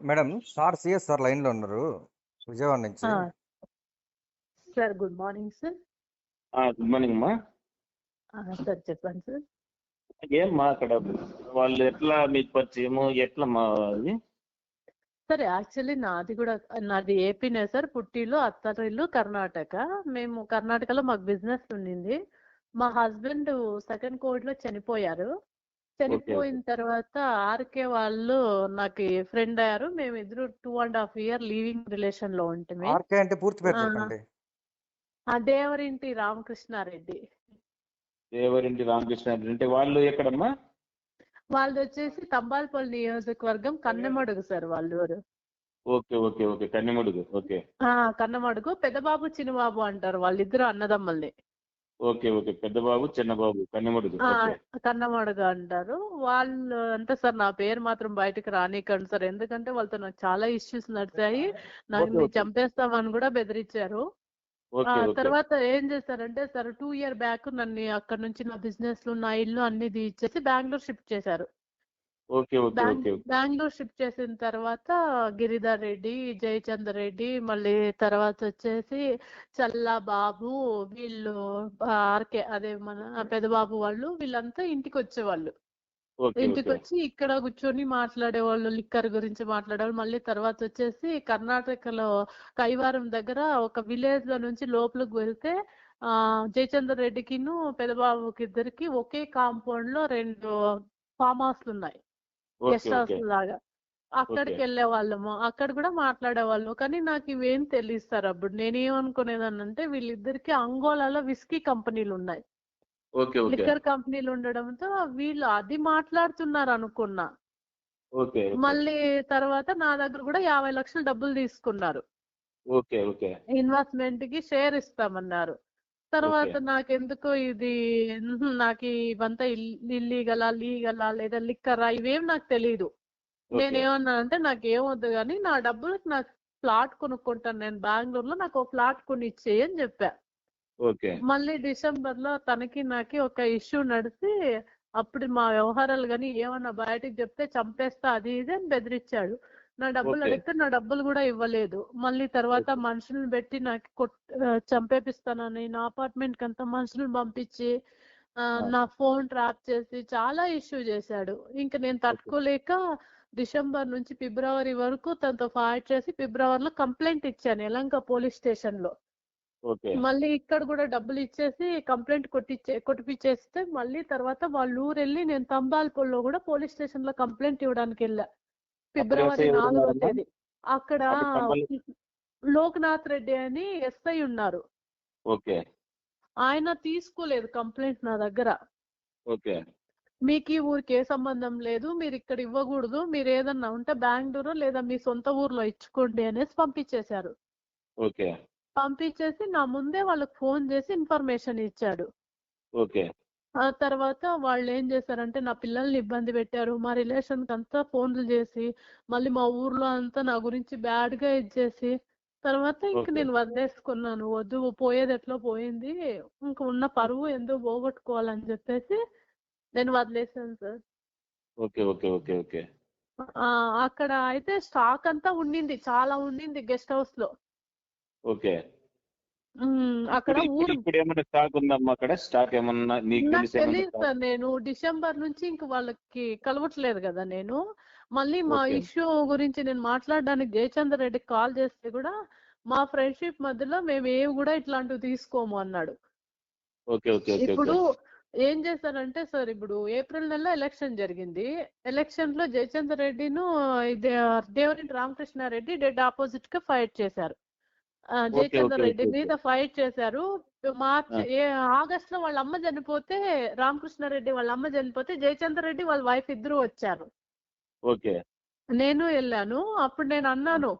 Madam sir CS sir లైన్లో ఉన్నారు విజయవాడ నుంచి. Sir good morning sir. Good morning అమ్మా. సార్ చెప్పండి సార్. ఏమ్మా అక్కడ వాళ్ళు ఎట్లా మీకు పరిచయము ఎట్లా మా అది? సార్ యాక్చువల్లీ నాది కూడా నాది ఏపీనే సార్ పుట్టిల్లు అత్తరిల్లు కర్ణాటక. మేము కర్ణాటకలో మాకు బిజినెస్ ఉండింది. మా హస్బెండ్ సెకండ్ కోవిడ్లో చనిపోయారు. చనిపోయిన తర్వాత ఆర్కే వాళ్ళు నాకు ఫ్రెండ్ అయ్యారు. మేము ఇద్దరు two and half year leaving రిలేషన్లో ఉంటుంది ఆర్కే అంటే పూర్తి పేరు ఆ. చెప్పండి. ఆ దేవరింటి రామకృష్ణారెడ్డి. దేవరింటి రామకృష్ణ అంటే వాళ్ళు ఎక్కడమ్మా? వాళ్ళది వచ్చేసి తంబాలపల్లి నియోజకవర్గం కన్నెమడుగు సార్ వాళ్ళ okay okay okay. Kannimadugu okay. ఆ కన్నమడుగు. పెద్దబాబు చిన్నబాబు అంటారు వాళ్ళిద్దరు అన్నదమ్మల్ని. Okay okay. పెద్ద బాబు చిన్న బాబు కన్నిమడుగు కన్నమడుగు అంటారు. వాళ్ళు అంటే సార్ నా పేరు మాత్రం బయటకు రానికండి సార్. ఎందుకంటే వాళ్ళతో నాకు చాలా ఇష్యూస్ నడిచాయి. నాకు. చంపేస్తామని కూడా బెదిరించారు. తర్వాత ఏం చేశారంటే సార్ టూ ఇయర్ బ్యాక్ నన్ను అక్కడ నుంచి నా బిజినెస్ నా ఇల్లు అన్ని తీసేసి బెంగళూరు షిఫ్ట్ చేశారు okay okay bang okay Bengaluru shift చేసిన తర్వాత గిరిధర్ రెడ్డి జయచంద్ర రెడ్డి మళ్ళీ తర్వాత వచ్చేసి చల్లా బాబు వీళ్ళు ఆర్కే అదే మన పెదబాబు వాళ్ళు వీళ్ళంతా ఇంటికి వచ్చేవాళ్ళు ఇంటికి వచ్చి ఇక్కడ కూర్చొని మాట్లాడేవాళ్ళు లిక్కర్ గురించి మాట్లాడేవాళ్ళు. మళ్ళీ తర్వాత వచ్చేసి కర్ణాటకలో కైవారం దగ్గర ఒక విలేజ్లో నుంచి లోపలికి వెళ్తే ఆ జయచంద్ర రెడ్డికిను పెదబాబుకి ఇద్దరికి ఒకే కాంపౌండ్లో రెండు ఫామ్ హౌస్లు ఉన్నాయి గెస్ట్ హౌస్ లాగా అక్కడికి. వెళ్ళే వాళ్ళము అక్కడ కూడా మాట్లాడేవాళ్ళం. కానీ నాకు ఇవేం తెలియస్తారు అప్పుడు. నేనేమనుకునేదాన్ని అంటే వీళ్ళిద్దరికి అంగోలాలో విస్కీ కంపెనీలు ఉన్నాయి లిక్కర్ కంపెనీలు ఉండడంతో వీళ్ళు అది మాట్లాడుతున్నారు అనుకున్నా. మళ్ళీ తర్వాత నా దగ్గర కూడా యాభై లక్షలు డబ్బులు తీసుకున్నారు. ఇన్వెస్ట్మెంట్కి షేర్ ఇస్తామన్నారు. తర్వాత. నాకెందుకో ఇది నాకు ఇవంతా ఇల్లీగలా లీగలా లేదా లిక్కరా ఇవేం నాకు తెలియదు నేనేమన్నా అంటే నాకు ఏమొద్దు కానీ నా డబ్బులకు నాకు ఫ్లాట్ కొనుక్కుంటాను నేను బెంగళూరులో నాకు ఒక ఫ్లాట్ కొని ఇచ్చేయి అని చెప్పా. మళ్ళీ డిసెంబర్లో తనకి నాకి ఒక ఇష్యూ నడిచి అప్పుడు మా వ్యవహారాలు కానీ ఏమన్నా బయటకు చెప్తే చంపేస్తా అది ఇది అని బెదిరించాడు నా డబ్బులు. అడిగితే నా డబ్బులు కూడా ఇవ్వలేదు మళ్ళీ తర్వాత. మనుషులను పెట్టి నాకు కొట్ చంపేపిస్తానని నా అపార్ట్మెంట్కి అంతా మనుషులను పంపించి. నా ఫోన్ ట్రాప్ చేసి చాలా ఇష్యూ చేశాడు ఇంకా నేను తట్టుకోలేక డిసెంబర్ నుంచి ఫిబ్రవరి వరకు తనతో ఫైట్ చేసి ఫిబ్రవరిలో కంప్లైంట్ ఇచ్చాను యలంక పోలీస్ స్టేషన్లో మళ్ళీ ఇక్కడ కూడా డబ్బులు ఇచ్చేసి కంప్లైంట్ కొట్టిచ్చే కొట్టిపిచ్చేస్తే మళ్ళీ తర్వాత వాళ్ళ ఊరు వెళ్ళి నేను తంబాల్పూర్లో కూడా పోలీస్ స్టేషన్లో కంప్లైంట్ ఇవ్వడానికి వెళ్ళా ఫిబ్రవరి నాలుగో? తేదీ. అక్కడ లోక్నాథ్ రెడ్డి అని ఎస్ఐ ఉన్నారు. ఓకే. ఆయన తీసుకోలేదు కంప్లైంట్ నా దగ్గర. ఓకే. మీకు ఈ ఊరికి ఏ సంబంధం లేదు మీరు ఇక్కడ ఇవ్వకూడదు మీరు ఏదన్నా ఉంటే బెంగళూరు లేదా మీ సొంత ఊర్లో ఇచ్చుకోండి అనేసి పంపించేశారు. ఓకే. పంపించేసి నా ముందే వాళ్ళకి ఫోన్ చేసి ఇన్ఫర్మేషన్ ఇచ్చాడు. ఓకే. ఆ తర్వాత వాళ్ళు ఏం చేశారంటే నా పిల్లల్ని ఇబ్బంది పెట్టారు. మా రిలేషన్ అంతా ఫోన్లు చేసి మళ్ళీ మా ఊర్లో అంతా నా గురించి బ్యాడ్గా ఇచ్చేసి తర్వాత ఇంక. నేను వదిలేసుకున్నాను. వద్దు పోయేది ఎట్లా పోయింది ఇంక ఉన్న పరువు ఎందుకు పోగొట్టుకోవాలని చెప్పేసి నేను వదిలేసాను sir. Okay okay okay okay. ఆ, అక్కడ అయితే స్టాక్ అంతా ఉండింది. చాలా ఉండింది గెస్ట్ హౌస్లో ఓకే. అక్కడ ఊరు ఇప్పుడు ఏమైనా స్టాక్ ఉందమ్మా అక్కడ? స్టాక్ ఏమన్నా నీకు తెలియదు సార్ నేను డిసెంబర్ నుంచి ఇంక వాళ్ళకి కలవట్లేదు కదా నేను. మళ్ళీ మా. ఇష్యూ గురించి నేను మాట్లాడడానికి జయచంద్ర రెడ్డికి కాల్ చేస్తే కూడా మా ఫ్రెండ్షిప్ మధ్యలో మేము ఏవి కూడా ఇట్లాంటివి తీసుకోము అన్నాడు. ఓకే ఓకే ఓకే ఇప్పుడు ఏం చేశారంటే సార్ ఇప్పుడు ఏప్రిల్ నెలలో ఎలక్షన్ జరిగింది. ఎలక్షన్లో జయచంద్ర రెడ్డిను దేవరెడ్డి రామకృష్ణారెడ్డి డెడ్ ఆపోజిట్గా ఫైట్ చేశారు. జయచంద్ర రెడ్డి మీద ఫైట్ చేశారు. మార్చ్ ఆగస్ట్లో వాళ్ళ అమ్మ చనిపోతే రామకృష్ణారెడ్డి వాళ్ళ అమ్మ చనిపోతే జయచంద్ర రెడ్డి వాళ్ళ వైఫ్ ఇద్దరు వచ్చారు. ఓకే. నేను వెళ్ళాను. అప్పుడు నేను అన్నాను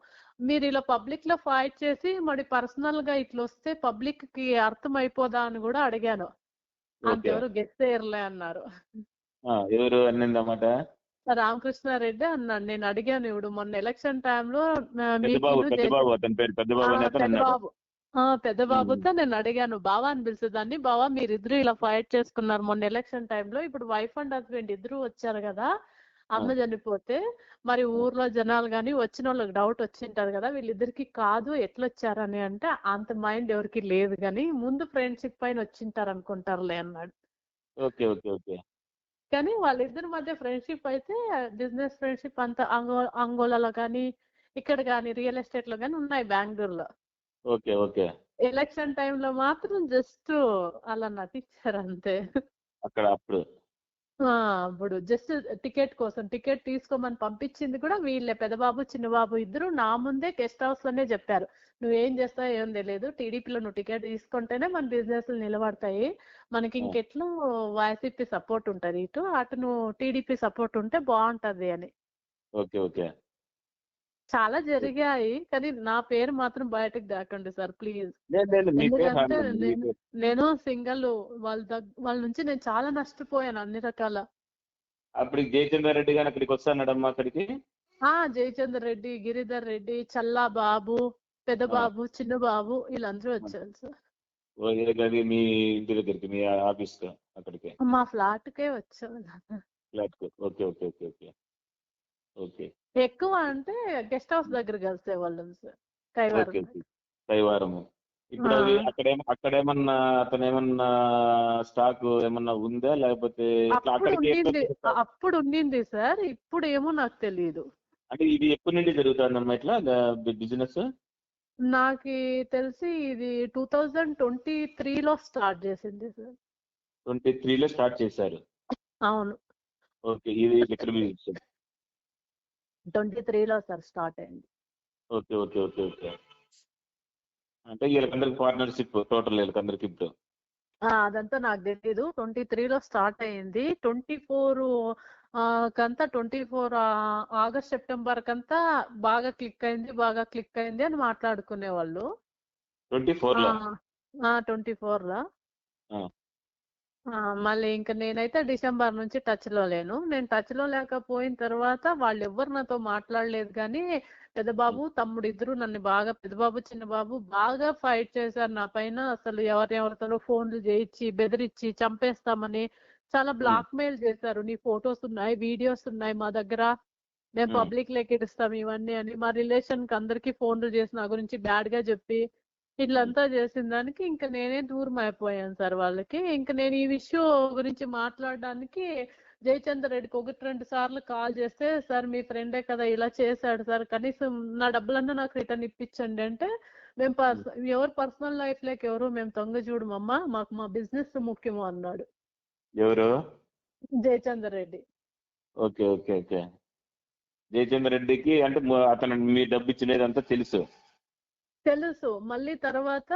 మీరు ఇలా పబ్లిక్లో ఫైట్ చేసి మరి పర్సనల్గా ఇట్లా వస్తే పబ్లిక్కి అర్థం అయిపోదా? అని కూడా అడిగాను. అంతెవరు గెస్ట్ చేయర్లే అన్నారు. ఎవరు అన్నిందన్నమాట? రామకృష్ణారెడ్డి అన్నాడు. నేను అడిగాను ఇప్పుడు మొన్న ఎలక్షన్ టైంలో పెద్దబాబు పెద్ద బాబుతో నేను అడిగాను. బావా అని పిలిచేదాన్ని బావా మీరు ఇద్దరు ఇలా ఫైట్ చేసుకున్నారు మొన్న ఎలక్షన్ టైంలో. ఇప్పుడు వైఫ్ అండ్ హస్బెండ్ ఇద్దరు వచ్చారు కదా అమ్మ చనిపోతే మరి ఊర్లో జనాలు గాని వచ్చిన వాళ్ళకి డౌట్ వచ్చింటారు కదా వీళ్ళిద్దరికి కాదు ఎట్లా వచ్చారని అంటే అంత మైండ్ ఎవరికి లేదు కానీ ముందు ఫ్రెండ్షిప్ పైన వచ్చింటారు అనుకుంటారులే అన్నాడు. Okay okay okay. కానీ వాళ్ళిద్దరి మధ్య ఫ్రెండ్షిప్ అయితే బిజినెస్ ఫ్రెండ్షిప్ అంతా అంగో అంగోలాలో కానీ ఇక్కడ కానీ రియల్ ఎస్టేట్లో కానీ ఉన్నాయి బెంగళూరులో ఓకే ఓకే. ఎలక్షన్ టైంలో మాత్రం జస్ట్ అలా నటించారు అంతే అక్కడ అప్పుడు. ఆ, అప్పుడు జస్ట్ టికెట్ కోసం టికెట్ తీసుకోమని పంపించింది కూడా వీళ్ళే. పెద్దబాబు చిన్నబాబు ఇద్దరు నా ముందే గెస్ట్ హౌస్లోనే చెప్పారు. నువ్వేం చేస్తావో ఏం తెలియదు టీడీపీలో నువ్వు టికెట్ తీసుకుంటేనే మన బిజినెస్ నిలబడతాయి. మనకి ఇంకెట్లో వైసీపీ సపోర్ట్ ఉంటది. ఇటు అటు నువ్వు టీడీపీ సపోర్ట్ ఉంటే బాగుంటది అని. Okay okay. చాలా జరిగాయి కానీ నా పేరు మాత్రం బయటకు దాకండి సార్ ప్లీజ్. ఎందుకంటే నేను సింగల్ వాళ్ళ వాళ్ళ నుంచి నేను చాలా నష్టపోయాను అన్ని రకాల. అప్పుడు జయచంద్ర రెడ్డి గారు అక్కడికి వస్తానడమ్మా అక్కడికి? ఆ జయచంద్ర రెడ్డి గిరిధర్ రెడ్డి చల్లా బాబు పెద్ద బాబు చిన్న బాబు వీళ్ళందరూ వచ్చారు సార్. మీ ఇంటి దగ్గరికి మీ ఆఫీస్ అక్కడికి? మా ఫ్లాట్ కే వచ్చారు flat okay okay okay okay. ఎక్కువ అంటే గెస్ట్ హౌస్ దగ్గర కలిసే వాళ్ళం సార్. కైవారం కైవారము ఇప్పుడు అది ఆ. అక్కడేమ అక్కడేమన్నా అతను ఏమన్నా స్టాక్ ఏమన్నా ఉందా? లేకపోతే అప్పుడు ఉండింది. ఎప్పుడు- అప్పుడు ఉండింది సార్. ఇప్పుడు ఏమో నాకు తెలియదు అంటే ఇది ఎప్పటి నుండి జరుగుతుందమ్మా ఇట్లా? బిజినెస్? నాకు తెలిసి ఇది టూ థౌజండ్ ట్వంటీ త్రీలో స్టార్ట్ చేసింది సార్. ట్వంటీ త్రీలో స్టార్ట్ చేశారు. అవును. ఓకే. ఇది లిక్కర్ బిజినెస్ ట్వంటీ త్రీలో సార్ స్టార్ట్ అయింది. Okay okay okay okay. అంటే వీళ్ళకందరికి పార్ట్నర్షిప్ టోటల్ వీళ్ళకందరికి ఇప్పుడు? అదంతా నాకు తెలియదు ట్వంటీ త్రీలో స్టార్ట్ అయింది. ట్వంటీ ఫోర్ కంతా ట్వంటీ ఫోర్ ఆగస్ట్ సెప్టెంబర్ కంతా బాగా క్లిక్ అయింది బాగా క్లిక్ అయింది అని మాట్లాడుకునే వాళ్ళు ట్వంటీ ఫోర్లో? ట్వంటీ ఫోర్లో. మళ్ళీ ఇంకా నేనైతే డిసెంబర్ నుంచి టచ్లో లేను. నేను టచ్లో లేకపోయిన తర్వాత వాళ్ళు ఎవ్వరు నాతో మాట్లాడలేదు కానీ పెద్దబాబు తమ్ముడు ఇద్దరు నన్ను బాగా పెద్దబాబు చిన్నబాబు బాగా ఫైట్ చేశారు నా పైన. అసలు ఎవరెవరితో ఫోన్లు చేయించి బెదిరించి చంపేస్తామని చాలా బ్లాక్ మెయిల్ చేశారు. నీ ఫొటోస్ ఉన్నాయి వీడియోస్ ఉన్నాయి మా దగ్గర. మేము. పబ్లిక్ లెక్క ఇస్తాం ఇవన్నీ అని మా రిలేషన్కి అందరికి ఫోన్లు చేసి నా గురించి బ్యాడ్గా చెప్పి ఇట్లంతా చేసిన దానికి ఇంకా నేనే దూరం అయిపోయాను సార్ వాళ్ళకి. ఇంకా నేను ఈ విషయం గురించి మాట్లాడడానికి జయచంద్ర రెడ్డికి ఒకటి రెండు సార్లు కాల్ చేస్తే సార్ మీ ఫ్రెండే కదా ఇలా చేశాడు సార్ కనీసం నా డబ్బులన్నా నాకు రిటర్న్ ఇప్పించండి. అంటే మేము పర్స- ఎవరు పర్సనల్ లైఫ్ లేక ఎవరు మేము తొంగ చూడమమ్మా మాకు మా బిజినెస్ ముఖ్యము అన్నాడు. ఎవరు? Jayachandra Reddy. Okay okay okay. Jayachandra రెడ్డికి అంటే అతను మీ డబ్బు ఇచ్చినదంతా తెలుసు. తెలుసు. మళ్ళీ తర్వాత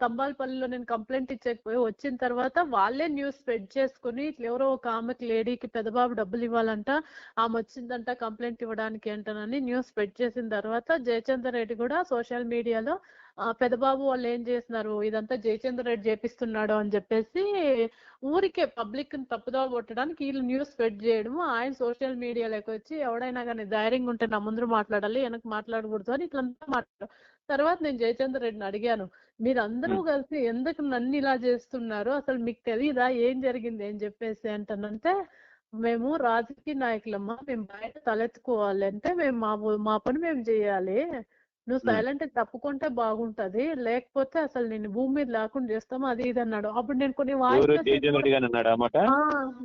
తంబాలపల్లిలో నేను కంప్లైంట్ ఇచ్చకపోయి వచ్చిన తర్వాత వాళ్ళే న్యూస్ స్ప్రెడ్ చేసుకుని ఇట్లా ఎవరో ఒక ఆమెకి లేడీకి పెద్దబాబు డబ్బులు ఇవ్వాలంట ఆమె వచ్చిందంట కంప్లైంట్ ఇవ్వడానికి అంటనని న్యూస్ స్ప్రెడ్ చేసిన తర్వాత జయచంద్ర రెడ్డి కూడా సోషల్ మీడియాలో పెద్దబాబు వాళ్ళు ఏం చేస్తున్నారు? ఇదంతా జయచంద్ర రెడ్డి చేపిస్తున్నాడు అని చెప్పేసి ఊరికే పబ్లిక్ని తప్పుదోవ కొట్టడానికి వీళ్ళు న్యూస్ స్ప్రెడ్ చేయడము ఆయన సోషల్ మీడియాలోకి వచ్చి ఎవడైనా కానీ ధైర్యంగా ఉంటే నా ముందు మాట్లాడాలి వెనక మాట్లాడకూడదు అని ఇట్లంతా మాట్లాడు తర్వాత నేను జయచంద్ర రెడ్డిని అడిగాను మీరు అందరూ Hmm. కలిసి ఎందుకు నన్ను ఇలా చేస్తున్నారు? అసలు మీకు తెలియదా ఏం జరిగింది? అని చెప్పేసి అంటానంటే మేము రాజకీయ నాయకులమ్మా మేము బయట తలెత్తుకోవాలి అంటే మేము మా మా పని మేము చేయాలి. నువ్వు. సైలెంట్ తప్పుకుంటే బాగుంటది. లేకపోతే అసలు నేను భూమి మీద లేకుండా చేస్తాము? అది ఇది అన్నాడు. అప్పుడు నేను కొన్ని వాయిస్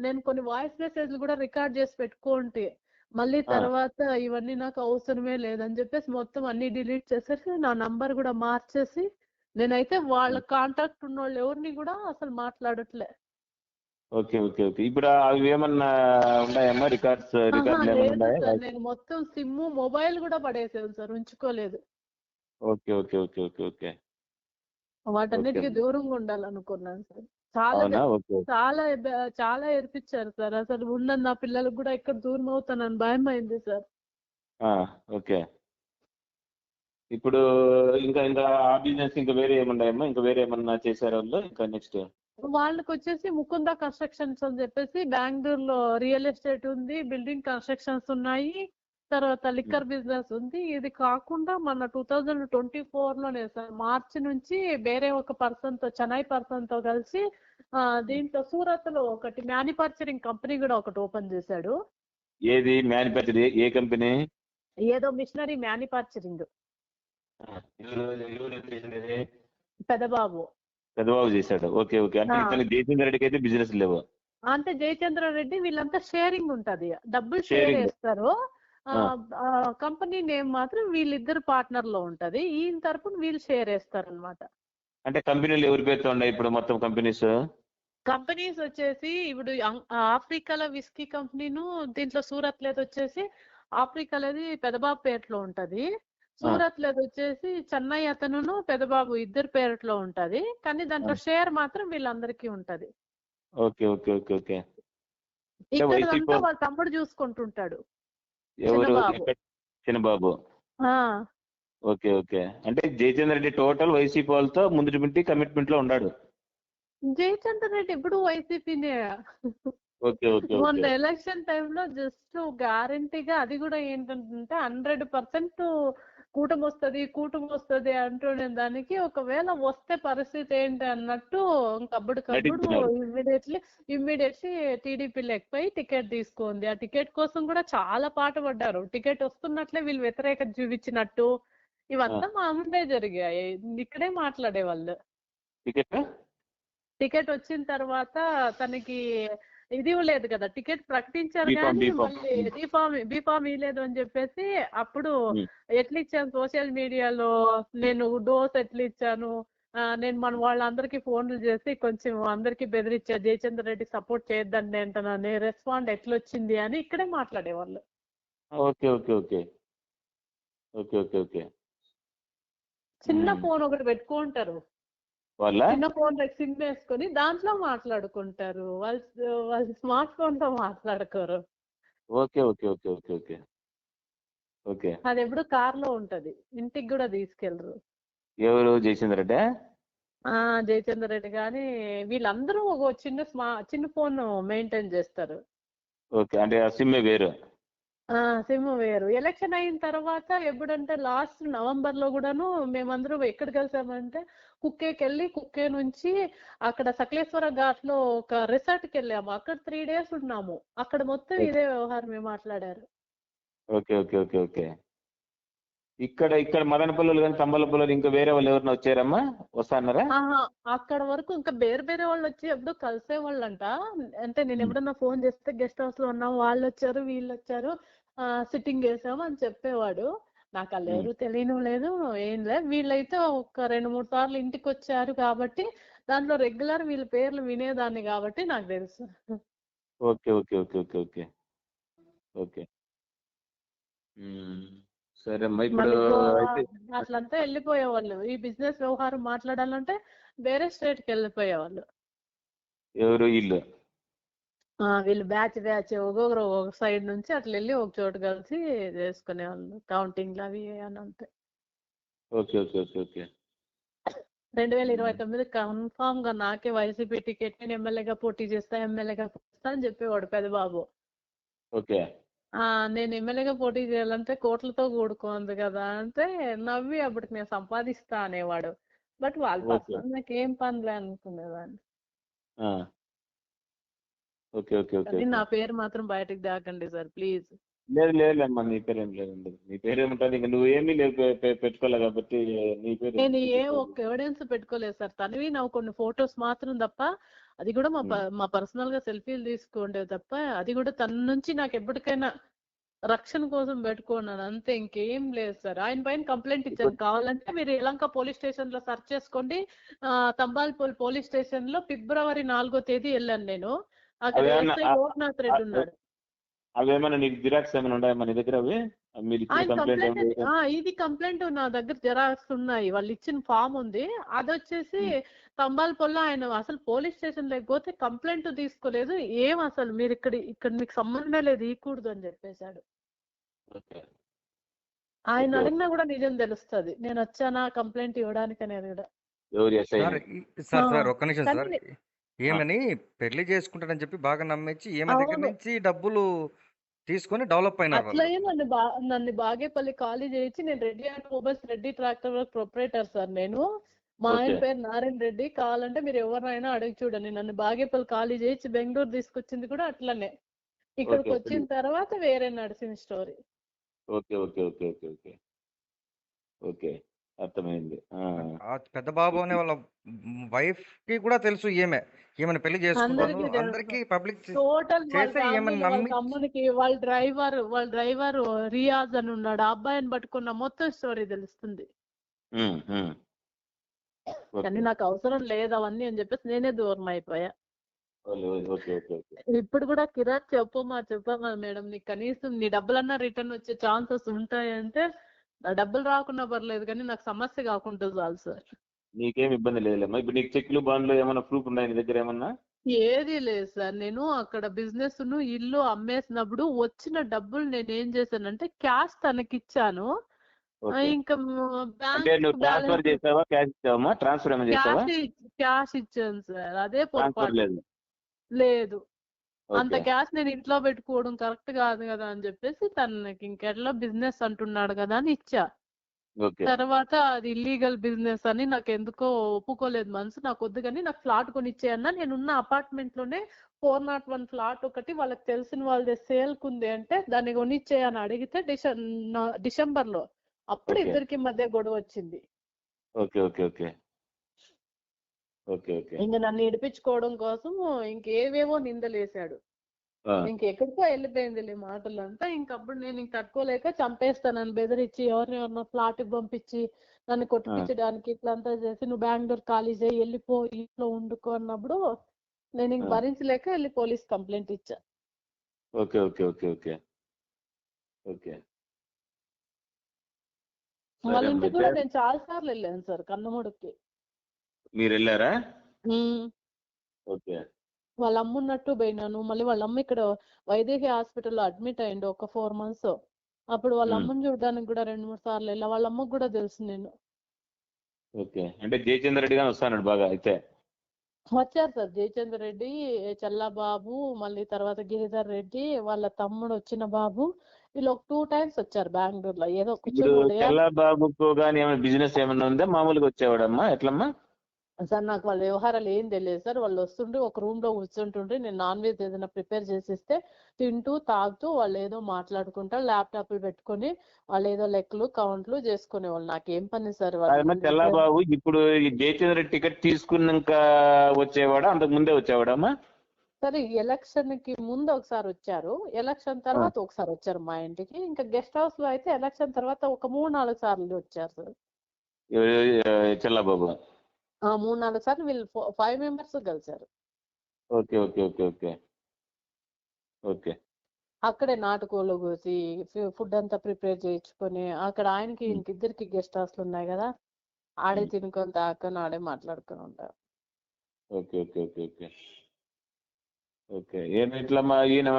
నేను కొన్ని వాయిస్ మెసేజ్లు కూడా రికార్డ్ చేసి పెట్టుకోంటి. మళ్ళీ. తర్వాత ఇవన్నీ నాకు అవసరమే లేదని చెప్పేసి మొత్తం అన్ని డిలీట్ చేసేసి నా నంబర్ కూడా మార్చేసి నేనైతే వాళ్ళ కాంటాక్ట్ ఉన్న వాళ్ళు ఎవరిని కూడా అసలు మాట్లాడట్లే. Okay okay okay. ఇప్పుడు అవి ఏమన్నా ఉన్నాయమ్మా రికార్డ్స్? సార్. నేను మొత్తం సిమ్ మొబైల్ కూడా పడేసాను sir. ఉంచుకోలేదు. Okay okay okay okay okay. వాటన్నిటికీ. దూరంగా ఉండాలనుకున్నాను సార్. చాలా చాలా చాలా ఏర్పించారు సార్. అసలు ఉన్న నా పిల్లలకు కూడా ఇక్కడ దూరం అవుతానని భయం అయింది సార్. ఓకే. ఇప్పుడు ఇంకా ఇంకా ఆ బిజినెస్ ఇంకా వేరే ఏమున్నాయమ్మా ఇంకా వేరే ఏమన్నా చేశారా వాళ్ళు ఇంకా నెక్స్ట్ వాళ్ళకి వచ్చేసి ముకుంద కన్స్ట్రక్షన్స్ అని చెప్పేసి బెంగళూరులో రియల్ ఎస్టేట్ ఉంది బిల్డింగ్ కన్స్ట్రక్షన్స్ ఉన్నాయి. తర్వాత లిక్కర్ బిజినెస్ ఉంది. ఇది కాకుండా మన టూ థౌజండ్ ట్వంటీ ఫోర్లోనే సార్ మార్చి నుంచి వేరే ఒక పర్సన్తో చెన్నై పర్సన్తో కలిసి దీంట్లో సూరత్లో ఒకటి మ్యానుఫ్యాక్చరింగ్ కంపెనీ కూడా ఒకటి ఓపెన్ చేశాడు. ఏది? మ్యానుఫ్యాక్చర్? ఏ కంపెనీ? ఏదో మిషనరీ చేసినది పెదబాబు. పెద్దబాబు చేశాడు. Okay okay. అంటే జయచంద్ర రెడ్డికి అయితే బిజినెస్ లేవు. అంటే జయచంద్ర రెడ్డి వీళ్ళంతా షేరింగ్ ఉంటది. డబ్బులు షేర్. చేస్తారు. కంపెనీ నేమ్ మాత్రం వీళ్ళిద్దరు పార్ట్నర్లో ఉంటది. ఈయన తరపున వీళ్ళు షేర్ వేస్తారు అనమాట అంటే కంపెనీలు ఎవరి పేరుతో ఉన్నాయి ఇప్పుడు మొత్తం కంపెనీస్? కంపెనీస్ వచ్చేసి ఇప్పుడు ఆఫ్రికాలో విస్కీ కంపెనీను దీంట్లో సూరత్ లేదు వచ్చేసి ఆఫ్రికాలోది పెదబాబు పేరులో ఉంటది. సూరత్ లేదు వచ్చేసి చెన్నై అతనును పెదబాబు ఇద్దరు పేరులో ఉంటది. కానీ దాంట్లో షేర్ మాత్రం వీళ్ళందరికీ ఉంటది. Okay okay okay okay. ఇక్కడ వాళ్ళ తమ్ముడు చూసుకుంటుంటాడు. ఎవరు చిన్నబాబు. Okay okay. అంటే జయచంద్ర రెడ్డి టోటల్ వైసీపీ వాళ్ళతో ముందు పెట్టి కమిట్మెంట్లో ఉన్నాడు. జయచంద్ర రెడ్డి ఇప్పుడు వైసీపీనే? Okay okay. మొన్న ఎలక్షన్ టైంలో జస్ట్ గ్యారంటీగా అది కూడా ఏంటంటే హండ్రెడ్ పర్సెంట్ కూటమి వస్తది కూటమి వస్తది అంటునే దానికి ఒకవేళ వస్తే పరిస్థితి ఏంటి అన్నట్టు కబ్బుడు నటించినారు. ఇమ్మీడియట్లీ ఇమ్మీడియట్లీ టీడీపీ లెక్కిపోయి టికెట్ తీసుకుంది. ఆ టికెట్ కోసం కూడా చాలా పాట పడ్డారు. టికెట్ వస్తున్నట్లే వీళ్ళు వ్యతిరేకత చూపించినట్టు. ఇవంతా మామూలే జరిగాయి. ఇక్కడే మాట్లాడేవాళ్ళు. టికెట్? టికెట్ వచ్చిన తర్వాత తనకి ఇది లేదు కదా టికెట్ ప్రకటించారు కానీ బీఫామ్. మళ్ళీ బీఫామ్ బీఫామ్ ఇవ్వలేదు అని చెప్పేసి అప్పుడు. ఎట్లా ఇచ్చాను సోషల్ మీడియాలో నేను డోస్ ఎట్లా ఇచ్చాను ఆ, నేను మన వాళ్ళందరికీ ఫోన్లు చేసి కొంచెం అందరికీ బెదిరించా జయచంద్ర రెడ్డి సపోర్ట్ చేయొద్దండి అంటున్నాను రెస్పాండ్ ఎట్లా వచ్చింది అని ఇక్కడే మాట్లాడేవాళ్ళు okay okay okay okay okay okay చిన్న. ఫోన్ ఒకటి పెట్టుకుంటారు వాళ్ళ? చిన్న ఫోన్ సిమ్ వేసుకొని దాంట్లో మాట్లాడుకుంటారు. వాళ్ళు వాళ్ళు స్మార్ట్ ఫోన్లో మాట్లాడుకోరు. Okay okay okay okay okay. Okay. అది ఎప్పుడు కార్లో ఉంటది. ఇంటికి కూడా తీసుకెళ్ళరు ఎవరు? జయచంద్ర రెడ్డి? ఆ జయచంద్ర రెడ్డి కానీ వీళ్ళందరూ ఒక చిన్న స్మా చిన్న ఫోన్ మెయింటైన్ చేస్తారు. ఓకే. అంటే ఆ సిమ్ వేరు. ఆ సిమ్ వేరు. ఎలక్షన్ అయిన తర్వాత ఎప్పుడంటే లాస్ట్ నవంబర్లో కూడాను మేమందరం ఎక్కడ కలిసామంటే కుక్కేకి వెళ్ళి కుక్కే నుంచి అక్కడ సకలేశ్వర ఘాట్లో ఒక రిసార్ట్కి వెళ్ళాము. అక్కడ త్రీ డేస్ ఉన్నాము. అక్కడ మొత్తం. ఇదే వ్యవహారమే మాట్లాడారు. Okay okay okay okay. ఇక్కడ ఇక్కడ మదనపల్లి కానీ తంబలపల్లి ఇంకా వేరే వాళ్ళు ఎవరైనా వచ్చారమ్మా? వస్తా అన్నారా ఆహా అక్కడ వరకు ఇంకా వేరే వేరే వాళ్ళు వచ్చి ఎప్పుడో కలిసే వాళ్ళంట అంటే నేను. ఎప్పుడన్నా ఫోన్ చేస్తే గెస్ట్ హౌస్లో ఉన్నాం వాళ్ళు వచ్చారు వీళ్ళు వచ్చారు. సిట్టింగ్ చేసాము అని చెప్పేవాడు. నాకు వాళ్ళు. ఎవరు తెలియను లేదు ఏం లేదు. వీళ్ళైతే ఒక రెండు మూడు సార్లు ఇంటికి వచ్చారు కాబట్టి దాంట్లో రెగ్యులర్ వీళ్ళ పేర్లు వినేదాన్ని కాబట్టి నాకు తెలుసు. Okay okay okay okay okay. Okay. సరే అట్లంతా వెళ్ళిపోయేవాళ్ళు. ఈ బిజినెస్ వ్యవహారం మాట్లాడాలంటే వేరే స్టేట్కి వెళ్ళిపోయేవాళ్ళు. ఎవరు? ఆ, వీళ్ళు బ్యాచ్ బ్యాచ్ ఒక్కొక్కరు ఒక సైడ్ నుంచి అట్లా వెళ్ళి ఒక చోటు కలిసి చేసుకునేవాళ్ళు. కౌంటింగ్ అవి అని అంతే. Okay okay okay okay. రెండు వేల ఇరవై తొమ్మిది కన్ఫామ్గా నాకే వైసీపీ టికెట్ నేను ఎమ్మెల్యేగా పోటీ చేస్తా ఎమ్మెల్యేగా చేస్తా అని చెప్పేవాడు పెద్దబాబు ఓకే. ఆ నేను ఎమ్మెల్యేగా పోటీ చేయాలంటే కోట్లతో కూడుకోంది కదా అంటే నవ్వి అప్పటికి నేను సంపాదిస్తా అనేవాడు. బట్ వాళ్ళ నాకు ఏం పనిలే అనుకునేదాన్ని. Okay okay okay. నా పేరు మాత్రం బయటకు దాకండి సార్ ప్లీజ్. లేదు లేదు అమ్మా నీ పేరు ఏం లేదండి. నీ పేరు ఏముంటుంది ఇంకా నువ్వేమీ లేవు పెట్టుకోలే కాబట్టి నీ పేరు నేను ఏ ఒక్క ఎవిడెన్స్ పెట్టుకోలేదు సార్. తనవి నాకు కొన్ని ఫొటోస్ మాత్రం తప్ప అది కూడా మా మా పర్సనల్గా సెల్ఫీలు తీసుకోండి తప్ప అది కూడా తన నుంచి నాకు ఎప్పటికైనా రక్షణ కోసం పెట్టుకున్నాను అంతే ఇంకేం లేదు సార్. ఆయన పైన కంప్లైంట్ ఇచ్చాను. కావాలంటే మీరు యలంక పోలీస్ స్టేషన్లో సెర్చ్ చేసుకోండి. తంబాల్పూల్ పోలీస్ స్టేషన్లో ఫిబ్రవరి నాలుగో తేదీ వెళ్ళాను నేను. లోక్నాథ్ రెడ్డి ఉన్నాడు అవేమన్నా నీకు జిరాక్స్ ఏమైనా ఉన్నాయా నీ దగ్గర అవి? మీరు కంప్లైంట్ ఇది కంప్లైంట్ నా దగ్గర జెరాక్స్ ఉన్నాయి. వాళ్ళు ఇచ్చిన ఫామ్ ఉంది. అది వచ్చేసి తంబాలపల్లి ఆయన అసలు పోలీస్ స్టేషన్ లేకపోతే కంప్లైంట్ తీసుకోలేదు. ఏం అసలు మీరు ఇక్కడ ఇక్కడ మీకు సంబంధమే లేదు ఇవ్వకూడదు అని చెప్పేశాడు. ఆయన. అడిగినా కూడా నిజం తెలుస్తది. నేను వచ్చానా? కంప్లైంట్ ఇవ్వడానికి అనేది కూడా సార్ సార్ ఒక్క నిమిషం సార్. ఏమని పెళ్ళి చేసుకుంటానని చెప్పి బాగా నమ్మించి ఈమె దగ్గర అవును. నుంచి డబ్బులు తీసుకొని డెవలప్ అయినారు వాళ్ళు. అట్లயே నన్ను బా నన్ను బాగేపల్లి ఖాళీ చేయించి నేను Reddy automobiles Reddy tractor work proprietor sir నేను. మా ఆయన. పేరు నారాయణ రెడ్డి. కావాలంటే మీరు ఎవరినైనా అడిగి చూడండి. నన్ను బాగేపల్లి ఖాళీ చేయించి బెంగళూరు తీసుకొచ్చింది కూడా అట్లనే. ఇక్కడికి. వచ్చిన తర్వాత వేరే నడిచిన story. Okay okay okay okay okay. Okay. అర్థమైంది. ఆ. ఆ పెద్ద బాబు అనే వాళ్ళ వైఫ్కి కూడా తెలుసు ఈమె. ఈమెను పెళ్ళి చేసుకుంటాను అందరికీ తెలుసు. అందరికి పబ్లిక్ టోటల్ వాళ్ళ చేస్తే ఈమెను ఫ్యామిలీలో వాళ్ళ తమ్మునికి వాళ్ళ డ్రైవర్ వాళ్ళ డ్రైవర్ రియాజ్ అని ఉన్నాడు. ఆ అబ్బాయిని పట్టుకున్న మొత్తం స్టోరీ తెలుస్తుంది. ఓకే. కానీ నాకు అవసరం లేదు అవన్నీ అని చెప్పేసి నేనే దూరం అయిపోయా. Okay okay okay okay. ఇప్పుడు కూడా కిరాక్ చెప్పమా చెప్పమా మేడం. నీకు కనీసం నీ డబ్బులన్నా రిటర్న్ వచ్చే ఛాన్సెస్ ఉంటాయంటే డబ్బులు రాకున్నా పర్లేదు కానీ నాకు సమస్య కాకుండా చాలు సార్. నీకేం ఇబ్బంది లేదమ్మా ఇప్పుడు నీకు చెక్లు బాండ్లు ఏమన్నా ప్రూఫ్ ఉన్నాయి నీ దగ్గర ఏమన్నా? ఏది లేదు సార్. నేను అక్కడ బిజినెస్ను ఇల్లు అమ్మేసినప్పుడు వచ్చిన డబ్బులు నేను ఏం చేశానంటే క్యాష్ తనకి ఇచ్చాను ఇంకా ట్రాన్స్ఫర్ చేసావా? క్యాష్ ఇచ్చావమ్మా ట్రాన్స్ఫర్ ఏమైనా చేసావా? క్యాష్ క్యాష్ ఇచ్చాను సార్. అదే పొరపాటు. లేదు. అంత క్యాష్ నేను ఇంట్లో పెట్టుకోవడం కరెక్ట్ కాదు కదా అని చెప్పేసి తనకి ఇంకెట్లా బిజినెస్ అంటున్నాడు కదా అని ఇచ్చా. తర్వాత అది ఇల్లీగల్ బిజినెస్ అని నాకు ఎందుకో ఒప్పుకోలేదు మనసు. నాకు వద్దు కానీ నాకు ఫ్లాట్ కొని ఇచ్చేయన్నా నేనున్న అపార్ట్మెంట్లోనే ఫోర్ నాట్ వన్ ఫ్లాట్ ఒకటి వాళ్ళకి తెలిసిన వాళ్ళది సేల్ కుంది అంటే దాన్ని కొనిచ్చేయని అడిగితే డిసె డిసెంబర్లో అప్పుడు. ఇద్దరికి మధ్య గొడవ వచ్చింది. Okay okay okay. ఇంక నన్ను ఇడిపించుకోవడం కోసం ఇంకేవేవో నిందలేశాడు. ఇంకెక్కడికో వెళ్ళిపోయింది మాటలంతా. ఇంకప్పుడు నేను ఇంక తట్టుకోలేక చంపేస్తానని బెదిరించి ఎవరిని ఎవరినో ఫ్లాట్కి పంపించి నన్ను కొట్టిపించడానికి ఇట్లంతా చేసి నువ్వు బెంగళూరు ఖాళీ చేయి వెళ్ళిపో ఇంట్లో ఉండుకో అన్నప్పుడు నేను ఇంక. భరించలేక వెళ్ళి పోలీస్ కంప్లైంట్ ఇచ్చా. Okay okay okay okay. Okay. వాళ్ళ ఇంటికి కూడా నేను చాలా సార్లు వెళ్ళాను సార్ కన్నముడికి. మీరు వెళ్ళారా. ఓకే. వాళ్ళ అమ్మ ఉన్నట్టు పోయినాను. మళ్ళీ వాళ్ళ అమ్మ ఇక్కడ వైదేహి హాస్పిటల్లో అడ్మిట్ అయ్యిండు ఒక ఫోర్ మంత్స్. అప్పుడు వాళ్ళ మ్మ్. అమ్మని చూడడానికి కూడా రెండు మూడు సార్లు వెళ్ళా. వాళ్ళ అమ్మకు కూడా తెలుసు నేను. ఓకే. అంటే జయచంద్ర రెడ్డి గారు వస్తాడు బాగా అయితే? వచ్చారు సార్. జయచంద్ర రెడ్డి చల్లాబాబు మళ్ళీ తర్వాత గిరిధర్ రెడ్డి వాళ్ళ తమ్ముడు వచ్చిన బాబు. వీళ్ళు ఒక టూ టైమ్స్ వచ్చారు బెంగళూరులో. ఏదో చల్లబాబుకు కానీ ఏమైనా బిజినెస్ ఏమైనా ఉందా? మామూలుగా వచ్చేవాడమ్మా? ఎట్లమ్మా? సార్ నాకు వాళ్ళ వ్యవహారాలు ఏం తెలియదు సార్. వాళ్ళు వస్తుంటే ఒక రూమ్లో కూర్చుంటుంటే నేను నాన్ వెజ్ ఏదైనా ప్రిపేర్ చేసిస్తే తింటూ తాగుతూ వాళ్ళు ఏదో మాట్లాడుకుంటా ల్యాప్టాప్లు పెట్టుకొని వాళ్ళు ఏదో లెక్కలు కౌంట్లు చేసుకునేవాళ్ళు. నాకేం పని సార్ వాళ్ళు? చల్లబాబు ఇప్పుడు జయచంద్ర టికెట్ తీసుకున్నాక వచ్చేవాడా? అంతకు ముందే వచ్చేవాడమ్మా? సరే ఎలక్షన్కి ముందు ఒకసారి వచ్చారు. ఎలక్షన్ తర్వాత ఒకసారి వచ్చారు మా ఇంటికి. ఇంకా గెస్ట్ హౌస్లో అయితే ఎలక్షన్ తర్వాత ఒక మూడు నాలుగు సార్లు వచ్చారు సార్. చల్లబాబు. మూడు నాలుగు సార్లు వీళ్ళు ఫైవ్ మెంబర్స్ కలిసారు. Okay okay okay okay. Okay. అక్కడే నాటుకోలు కోసి ఫుడ్ అంతా ప్రిపేర్ చేయించుకొని అక్కడ ఆయనకి ఈయనకి ఇద్దరికి గెస్ట్ హౌస్లు ఉన్నాయి కదా ఆడే. తినుకొని తాకొని ఆడే మాట్లాడుకొని ఉంటారు. Okay okay okay okay. Okay. ఏమి ఇట్లా మా ఈయన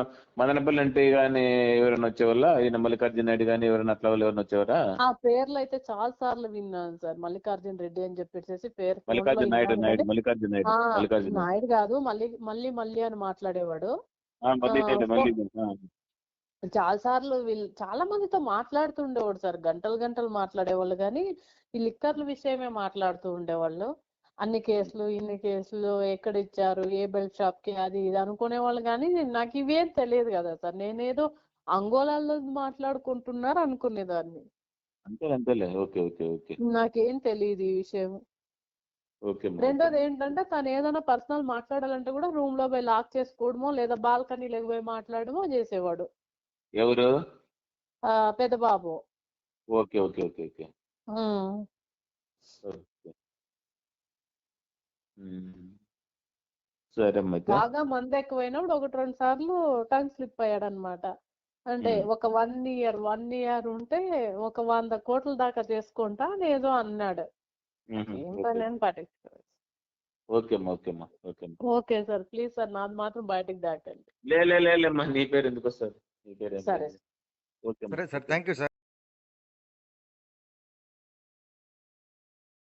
మదనపల్లి అంటే కానీ ఎవరైనా వచ్చేవాళ్ళ? ఈయన మల్లికార్జున నాయుడు కానీ ఎవరైనా అట్లా వాళ్ళు ఎవరైనా వచ్చేవారా? ఆ పేర్లు అయితే చాలా సార్లు విన్నాను సార్. మల్లికార్జున రెడ్డి అని చెప్పేసి పేరు మల్లికార్జున నాయుడు నాయుడు మల్లికార్జున నాయుడు మల్లికార్జున నాయుడు. కాదు మళ్ళీ మళ్ళీ మళ్ళీ అని మాట్లాడేవాడు. చాలా సార్లు వీళ్ళు చాలా మందితో మాట్లాడుతూ ఉండేవాడు సార్. గంటలు గంటలు మాట్లాడేవాళ్ళు కానీ ఈ లిక్కర్ల విషయమే మాట్లాడుతూ ఉండేవాళ్ళు. అన్ని కేసులు ఇన్ని కేసులు ఎక్కడ ఇచ్చారు ఏ బెల్ట్ షాప్కి అది ఇది అనుకునేవాళ్ళు కానీ నాకు ఇవేం తెలియదు కదా సార్. నేనేదో అంగోలాలో మాట్లాడుకుంటున్నారు అనుకునేదాన్ని. అంతే అంతేలే. Okay okay okay. నాకేం తెలియదు ఈ విషయం. రెండోది. ఏంటంటే తను ఏదైనా పర్సనల్ మాట్లాడాలంటే కూడా రూమ్లో పోయి లాక్ చేసుకోవడమో లేదా బాల్కనీలోకి పోయి మాట్లాడమో చేసేవాడు. ఎవరు? ఆ పెద్ద బాబు ఓకే ఓకే ఓకే. ఓకే. సరే బాగా మంది ఎక్కువైనప్పుడు ఒకటి రెండు సార్లు టంగ్ స్లిప్ అయ్యాడు అనమాట అంటే. ఒక వన్ ఇయర్ వన్ ఇయర్ ఉంటే ఒక వంద కోట్ల దాకా చేసుకుంటా అని ఏదో అన్నాడు. పని పట్టించుకోవచ్చు ఓకే. అమ్మా ఓకే సార్ ప్లీజ్ సార్ నాది మాత్రం బయటికి దాకండి లే లే లే లేమ్మా నీ పేరు ఎందుకు వస్తుంది? నీ పేరు ఏం సరే. లేదు. ఓకే అమ్మా సరే సార్ థ్యాంక్ యూ సార్.